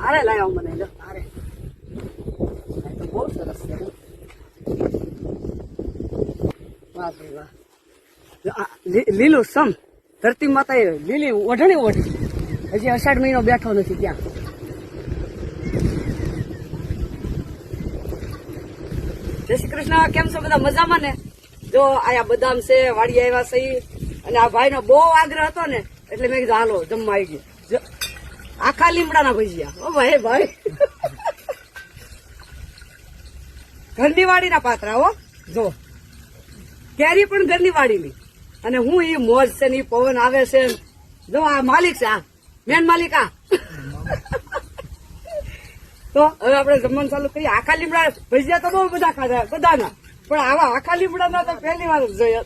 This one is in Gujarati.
તારે લાવ્યા મને જો તારે તો બહુ સરસ છે વાહ ભાઈ વાહ લીલું સમ ધરતી માતા એ લીલી ઓઢણી ઓઢી હજી અષાઢ મહિનો બેઠો નથી ત્યાં જય શ્રી કૃષ્ણ કેમ છો બધા મજામાં ને જો આયા બદામ છે વાડી આવ્યા સહી અને આ ભાઈ નો બહુ આગ્રહ હતો ને એટલે મેં કીધું હાલો જમવા આવી ગયો આખા લીમડાના ભજીયા. ઓ ભાઈ ભાઈ. ઘરની વાડીના પાત્રા, હો. જો. કેરી પણ ઘરની વાડીની. અને હું એ મોજ છે ને પવન આવે છે. જો, આ માલિક છે, આ. મેન માલિક, આ. તો હવે આપણે જમવાનું ચાલુ કરીએ. આખા લીમડા ભજીયા તો બહુ બધા ખાધા, બધાના. પણ આવા આખા લીમડાના તો પહેલી વાર જોયા